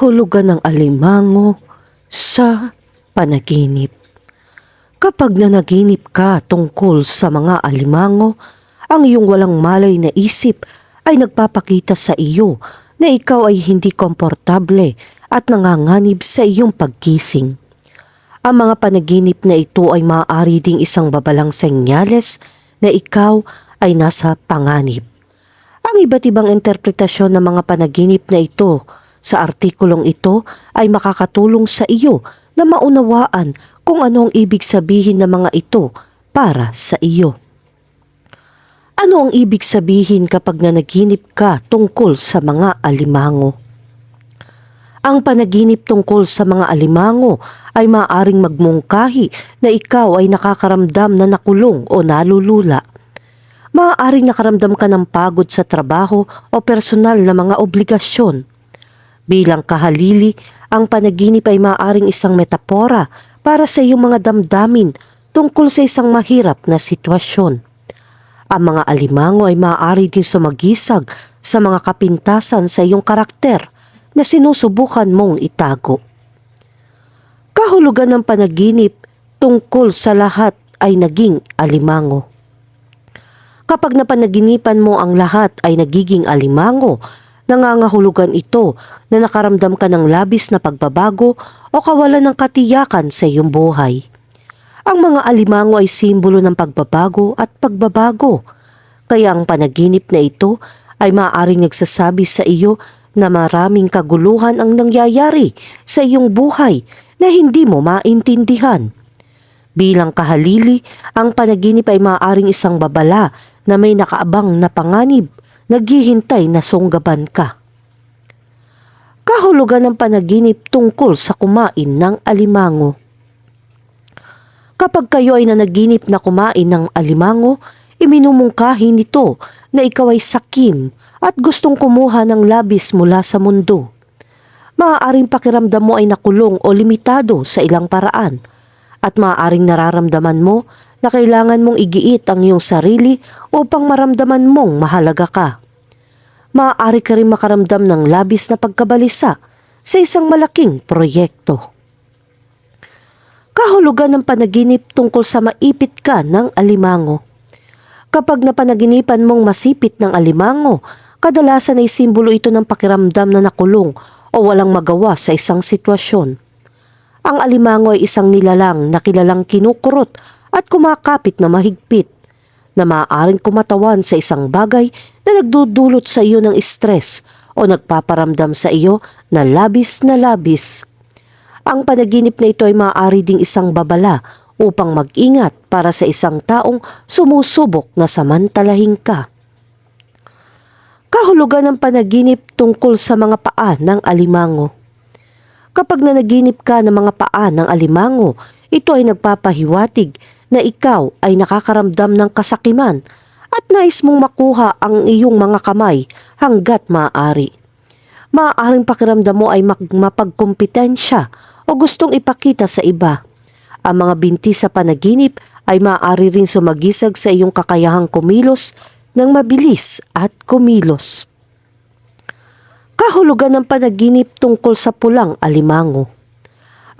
kahulugan ng alimango sa panaginip. Kapag nanaginip ka tungkol sa mga alimango, ang iyong walang malay na isip ay nagpapakita sa iyo na ikaw ay hindi komportable at nanganganib sa iyong pagkising. Ang mga panaginip na ito ay maaari ding isang babalang senyales na ikaw ay nasa panganib. Ang iba't ibang interpretasyon ng mga panaginip na ito sa artikulong ito ay makakatulong sa iyo na maunawaan kung ano ang ibig sabihin ng mga ito para sa iyo. Ano ang ibig sabihin kapag nanaginip ka tungkol sa mga alimango? Ang panaginip tungkol sa mga alimango ay maaaring magmungkahi na ikaw ay nakakaramdam na nakulong o nalulula. Maaaring nakaramdam ka ng pagod sa trabaho o personal na mga obligasyon. Bilang kahalili, ang panaginip ay maaaring isang metapora para sa iyong mga damdamin tungkol sa isang mahirap na sitwasyon. Ang mga alimango ay maaari din sumagisag sa mga kapintasan sa iyong karakter na sinusubukan mong itago. Kahulugan ng panaginip tungkol sa lahat ay naging alimango. Kapag napanaginipan mo ang lahat ay nagiging alimango, nangangahulugan ito na nakaramdam ka ng labis na pagbabago o kawalan ng katiyakan sa iyong buhay. Ang mga alimango ay simbolo ng pagbabago at pagbabago. Kaya ang panaginip na ito ay maaaring nagsasabi sa iyo na maraming kaguluhan ang nangyayari sa iyong buhay na hindi mo maintindihan. Bilang kahalili, ang panaginip ay maaaring isang babala na may nakaabang na panganib, naghihintay na sunggaban ka. Kahulugan ng panaginip tungkol sa kumain ng alimango. Kapag kayo ay nanaginip na kumain ng alimango, iminumungkahi nito na ikaw ay sakim at gustong kumuha ng labis mula sa mundo. Maaaring pakiramdam mo ay nakulong o limitado sa ilang paraan at maaaring nararamdaman mo na kailangan mong igiit ang iyong sarili upang maramdaman mong mahalaga ka. Maaari ka rin makaramdam ng labis na pagkabalisa sa isang malaking proyekto. Kahulugan ng panaginip tungkol sa maipit ka ng alimango. Kapag napanaginipan mong masipit ng alimango, kadalasan ay simbolo ito ng pakiramdam na nakulong o walang magawa sa isang sitwasyon. Ang alimango ay isang nilalang na kilalang kinukurot at kumakapit na mahigpit na maaaring kumatawan sa isang bagay na nagdudulot sa iyo ng stress o nagpaparamdam sa iyo na labis na labis. Ang panaginip na ito ay maaari ding isang babala upang mag-ingat para sa isang taong sumusubok na samantalahin ka. Kahulugan ng panaginip tungkol sa mga paa ng alimango. Kapag nanaginip ka ng mga paa ng alimango, ito ay nagpapahiwatig na ikaw ay nakakaramdam ng kasakiman at nais mong makuha ang iyong mga kamay hanggat maaari. Maaaring pakiramdam mo ay mapagkumpetensya o gustong ipakita sa iba. Ang mga binti sa panaginip ay maaari rin sumagisag sa iyong kakayahang kumilos ng mabilis at kumilos. Kahulugan ng panaginip tungkol sa pulang alimango.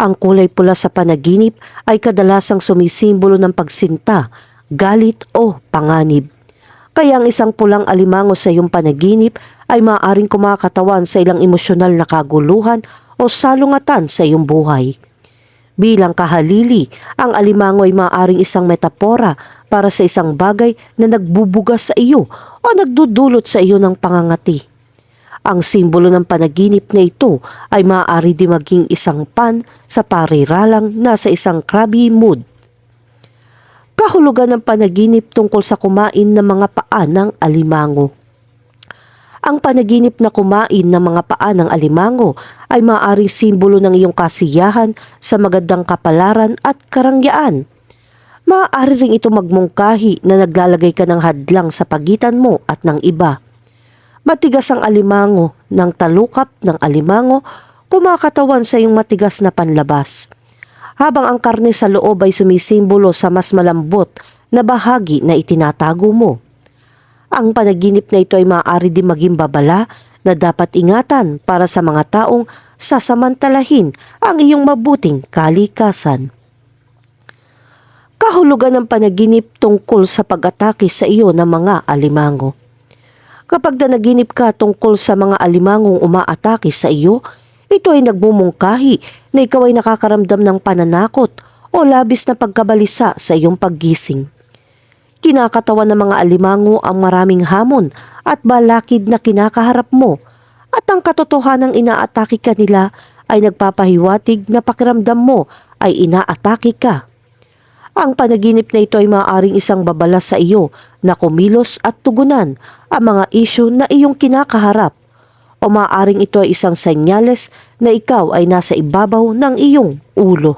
Ang kulay pula sa panaginip ay kadalasang sumisimbolo ng pagsinta, galit o panganib. Kaya ang isang pulang alimango sa iyong panaginip ay maaaring kumakatawan sa ilang emosyonal na kaguluhan o salungatan sa iyong buhay. Bilang kahalili, ang alimango ay maaaring isang metapora para sa isang bagay na nagbubugas sa iyo o nagdudulot sa iyo ng pangangati. Ang simbolo ng panaginip na ito ay maaari di maging isang pan sa pariralang nasa isang crabby mood. Kahulugan ng panaginip tungkol sa kumain ng mga paa ng alimango. Ang panaginip na kumain ng mga paa ng alimango ay maaaring simbolo ng iyong kasiyahan sa magandang kapalaran at karangyaan. Maaari ring ito magmungkahi na naglalagay ka ng hadlang sa pagitan mo at ng iba. Matigas ang alimango ng talukap ng alimango kumakatawan sa iyong matigas na panlabas. Habang ang karne sa loob ay sumisimbolo sa mas malambot na bahagi na itinatago mo. Ang panaginip na ito ay maaari din maging babala na dapat ingatan para sa mga taong sasamantalahin ang iyong mabuting kalikasan. Kahulugan ng panaginip tungkol sa pag-atake sa iyo ng mga alimango. Kapag nanaginip ka tungkol sa mga alimangong umaatake sa iyo, ito ay nagmumungkahi na ikaw ay nakakaramdam ng pananakot o labis na pagkabalisa sa iyong paggising. Kinakatawan ng mga alimango ang maraming hamon at balakid na kinakaharap mo at ang katotohanang inaatake ka nila ay nagpapahiwatig na pakiramdam mo ay inaatake ka. Ang panaginip na ito ay maaaring isang babala sa iyo na kumilos at tugunan ang mga isyu na iyong kinakaharap o maaaring ito ay isang senyales na ikaw ay nasa ibabaw ng iyong ulo.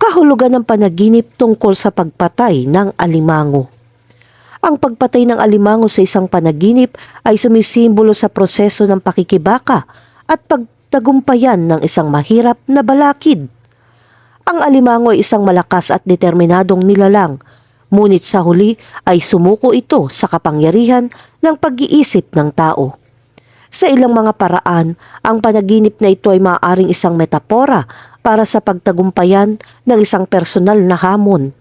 Kahulugan ng panaginip tungkol sa pagpatay ng alimango. Ang pagpatay ng alimango sa isang panaginip ay sumisimbolo sa proseso ng pakikibaka at pagtagumpayan ng isang mahirap na balakid. Ang alimango ay isang malakas at determinadong nilalang, ngunit sa huli ay sumuko ito sa kapangyarihan ng pag-iisip ng tao. Sa ilang mga paraan, ang panaginip na ito ay maaaring isang metapora para sa pagtagumpayan ng isang personal na hamon.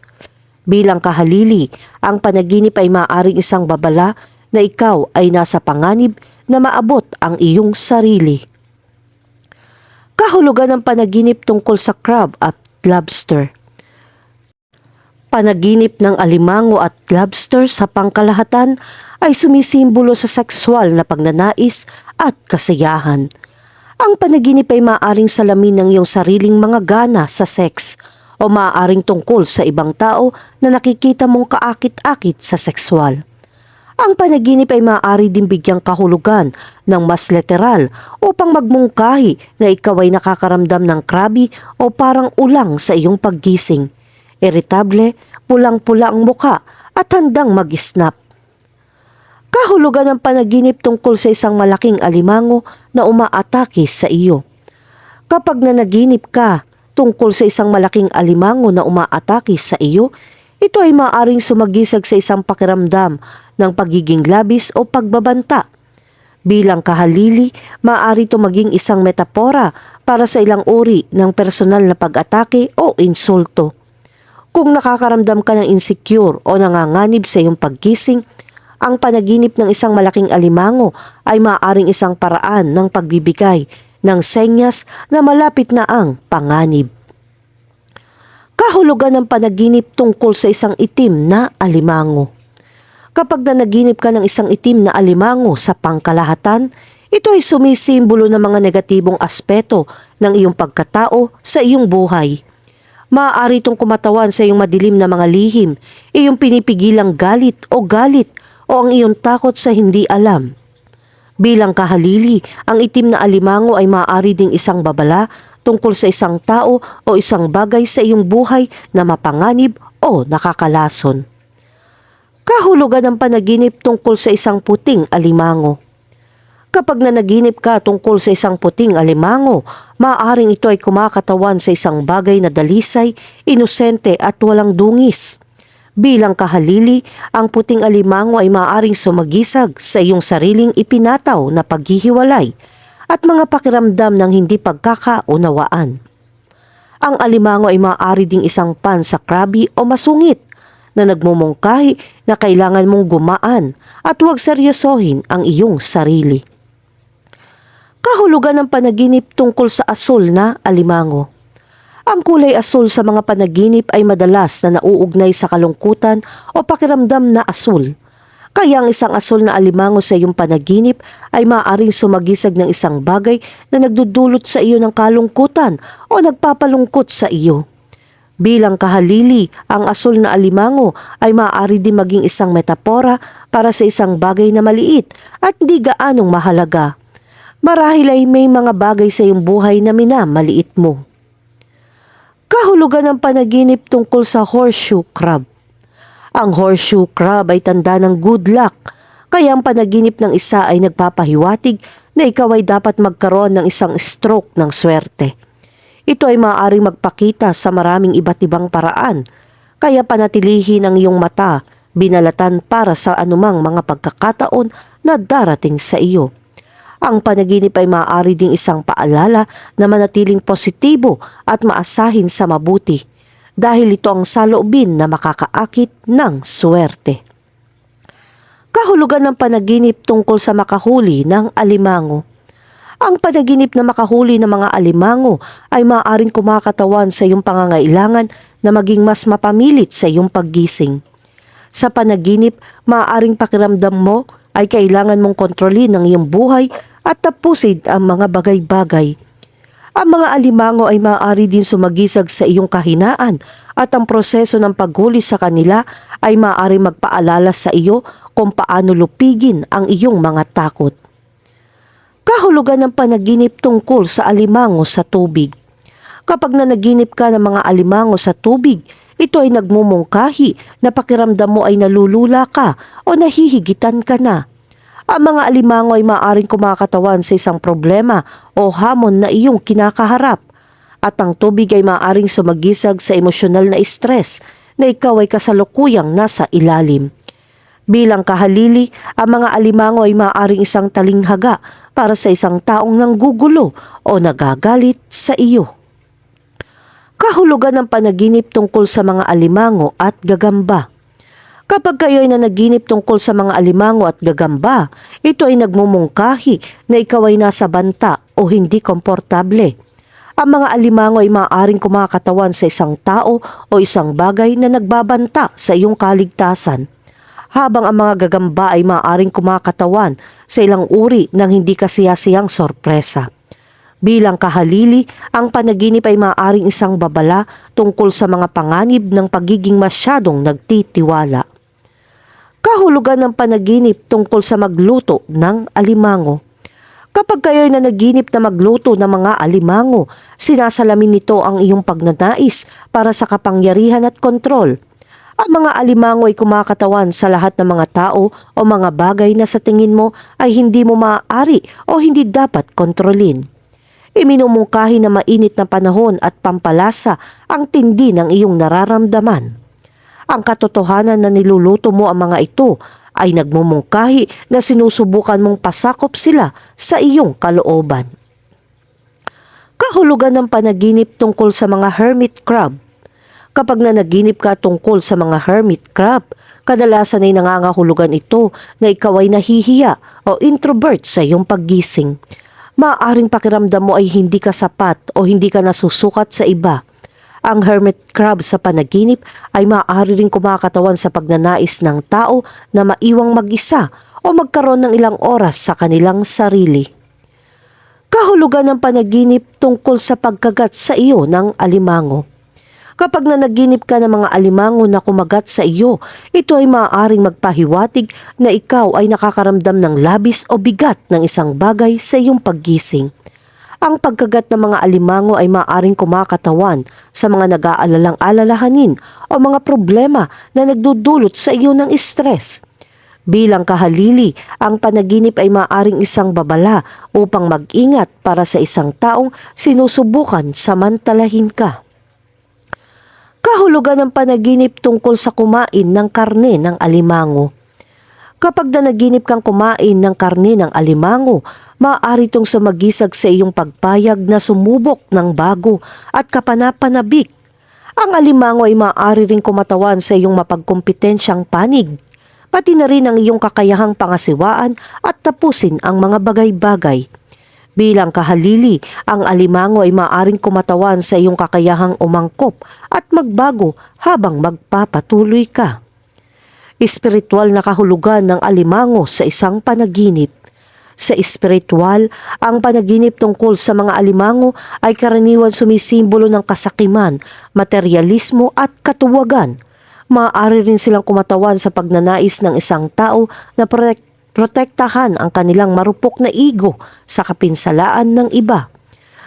Bilang kahalili, ang panaginip ay maaaring isang babala na ikaw ay nasa panganib na maabot ang iyong sarili. Kahulugan ng panaginip tungkol sa crab at lobster. Panaginip ng alimango at lobster sa pangkalahatan ay sumisimbolo sa sexual na pagnanais at kasiyahan. Ang panaginip ay maaaring salamin ng iyong sariling mga gana sa sex o maaaring tungkol sa ibang tao na nakikita mong kaakit-akit sa sexual. Ang panaginip ay maaari din bigyang kahulugan ng mas literal upang magmungkahi na ikaw ay nakakaramdam ng krabi o parang ulang sa iyong paggising. Irritable, pulang-pula ang muka at handang mag-snap. Kahulugan ng panaginip tungkol sa isang malaking alimango na umaatake sa iyo. Kapag nanaginip ka tungkol sa isang malaking alimango na umaatake sa iyo, ito ay maaring sumagisag sa isang pakiramdam ng pagiging labis o pagbabanta. Bilang kahalili, maaari ito maging isang metapora para sa ilang uri ng personal na pag-atake o insulto. Kung nakakaramdam ka ng insecure o nanganganib sa iyong pagkising, ang panaginip ng isang malaking alimango ay maaaring isang paraan ng pagbibigay ng senyas na malapit na ang panganib. Kahulugan ng panaginip tungkol sa isang itim na alimango. Kapag nanaginip ka ng isang itim na alimango sa pangkalahatan, ito ay sumisimbolo ng mga negatibong aspeto ng iyong pagkatao sa iyong buhay. Maaari itong kumatawan sa iyong madilim na mga lihim, iyong pinipigilang galit o galit o ang iyong takot sa hindi alam. Bilang kahalili, ang itim na alimango ay maaari ding isang babala tungkol sa isang tao o isang bagay sa iyong buhay na mapanganib o nakakalason. Kahulugan ng panaginip tungkol sa isang puting alimango. Kapag nanaginip ka tungkol sa isang puting alimango, maaaring ito ay kumakatawan sa isang bagay na dalisay, inosente at walang dungis. Bilang kahalili, ang puting alimango ay maaaring sumagisag sa iyong sariling ipinataw na paghihiwalay at mga pakiramdam ng hindi pagkakaunawaan. Ang alimango ay maaari ding isang pan sa krabi o masungit na nagmumungkahi na kailangan mong gumaan at huwag seryosohin ang iyong sarili. Kahulugan ng panaginip tungkol sa asul na alimango. Ang kulay asul sa mga panaginip ay madalas na nauugnay sa kalungkutan o pakiramdam na asul. Kaya ang isang asul na alimango sa iyong panaginip ay maaaring sumagisag ng isang bagay na nagdudulot sa iyo ng kalungkutan o nagpapalungkot sa iyo. Bilang kahalili, ang asul na alimango ay maaari din maging isang metapora para sa isang bagay na maliit at di gaanong mahalaga. Marahil ay may mga bagay sa iyong buhay na minamaliit mo. Kahulugan ng panaginip tungkol sa horseshoe crab. Ang horseshoe crab ay tanda ng good luck, kaya ang panaginip ng isa ay nagpapahiwatig na ikaw ay dapat magkaroon ng isang stroke ng swerte. Ito ay maaaring magpakita sa maraming iba't ibang paraan, kaya panatilihin ang iyong mata, binalatan para sa anumang mga pagkakataon na darating sa iyo. Ang panaginip ay maaari ding isang paalala na manatiling positibo at maasahin sa mabuti dahil ito ang saloobin na makakaakit ng swerte. Kahulugan ng panaginip tungkol sa makahuli ng alimango. Ang panaginip na makahuli ng mga alimango ay maaaring kumakatawan sa iyong pangangailangan na maging mas mapamilit sa iyong paggising. Sa panaginip, maaaring pakiramdam mo ay kailangan mong kontrolin ang iyong buhay at tapusin ang mga bagay-bagay. Ang mga alimango ay maaari din sumagisag sa iyong kahinaan at ang proseso ng paghuli sa kanila ay maaari magpaalala sa iyo kung paano lupigin ang iyong mga takot. Kahulugan ng panaginip tungkol sa alimango sa tubig. Kapag nanaginip ka ng mga alimango sa tubig, ito ay nagmumungkahi na pakiramdam mo ay nalulula ka o nahihigitan ka na. Ang mga alimango ay maaaring kumakatawan sa isang problema o hamon na iyong kinakaharap. At ang tubig ay maaaring sumagisag sa emosyonal na stress na ikaw ay kasalukuyang nasa ilalim. Bilang kahalili, ang mga alimango ay maaaring isang talinghaga para sa isang taong nanggugulo o nagagalit sa iyo. Kahulugan ng panaginip tungkol sa mga alimango at gagamba. Kapag kayo ay nanaginip tungkol sa mga alimango at gagamba, ito ay nagmumungkahi na ikaw ay nasa banta o hindi komportable. Ang mga alimango ay maaaring kumakatawan sa isang tao o isang bagay na nagbabanta sa iyong kaligtasan habang ang mga gagamba ay maaaring kumakatawan sa ilang uri ng hindi kasiyasiyang sorpresa. Bilang kahalili, ang panaginip ay maaaring isang babala tungkol sa mga panganib ng pagiging masyadong nagtitiwala. Kahulugan ng panaginip tungkol sa magluto ng alimango. Kapag kayo ay nanaginip na magluto ng mga alimango, sinasalamin nito ang iyong pagnanais para sa kapangyarihan at kontrol. Ang mga alimango ay kumakatawan sa lahat ng mga tao o mga bagay na sa tingin mo ay hindi mo maaari o hindi dapat kontrolin. Iminumungkahi na mainit na panahon at pampalasa ang tindi ng iyong nararamdaman. Ang katotohanan na niluluto mo ang mga ito ay nagmumungkahi na sinusubukan mong pasakop sila sa iyong kalooban. Kahulugan ng panaginip tungkol sa mga hermit crab. Kapag nanaginip ka tungkol sa mga hermit crab, kadalasan ay nangangahulugan ito na ikaw ay nahihiya o introvert sa iyong paggising. Maaaring pakiramdam mo ay hindi ka sapat o hindi ka nasusukat sa iba. Ang hermit crab sa panaginip ay maaari ring kumakatawan sa pagnanais ng tao na maiwang mag-isa o magkaroon ng ilang oras sa kanilang sarili. Kahulugan ng panaginip tungkol sa pagkagat sa iyo ng alimango. Kapag nanaginip ka ng mga alimango na kumagat sa iyo, ito ay maaaring magpahiwatig na ikaw ay nakakaramdam ng labis o bigat ng isang bagay sa iyong paggising. Ang pagkagat ng mga alimango ay maaaring kumakatawan sa mga nag-aalalang alalahanin o mga problema na nagdudulot sa iyo ng stress. Bilang kahalili, ang panaginip ay maaaring isang babala upang mag-ingat para sa isang taong sinusubukan samantalahin ka. Kahulugan ng panaginip tungkol sa kumain ng karne ng alimango. Kapag nanaginip kang kumain ng karne ng alimango, maaari itong sumagisag sa iyong pagpayag na sumubok ng bago at kapanapanabik. Ang alimango ay maaari ring kumatawan sa iyong mapagkompetensyang panig, pati na rin ang iyong kakayahang pangasiwaan at tapusin ang mga bagay-bagay. Bilang kahalili, ang alimango ay maaring kumatawan sa iyong kakayahang umangkop at magbago habang magpapatuloy ka. Espiritual na kahulugan ng alimango sa isang panaginip. Sa espiritual, ang panaginip tungkol sa mga alimango ay karaniwan sumisimbolo ng kasakiman, materialismo at katuwagan. Maaari rin silang kumatawan sa pagnanais ng isang tao na protektahan ang kanilang marupok na ego sa kapinsalaan ng iba.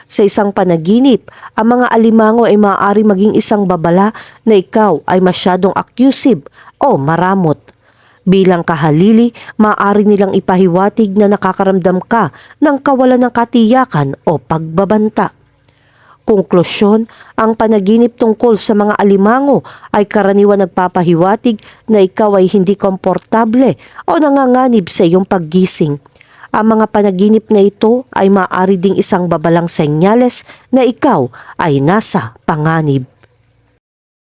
Sa isang panaginip, ang mga alimango ay maaari maging isang babala na ikaw ay masyadong accusing o maramot. Bilang kahalili, maaari nilang ipahiwatig na nakakaramdam ka ng kawalan ng katiyakan o pagbabanta. Konklusyon, ang panaginip tungkol sa mga alimango ay karaniwan nagpapahiwatig na ikaw ay hindi komportable o nanganganib sa iyong paggising. ang mga panaginip na ito ay maaari ding isang babalang senyales na ikaw ay nasa panganib.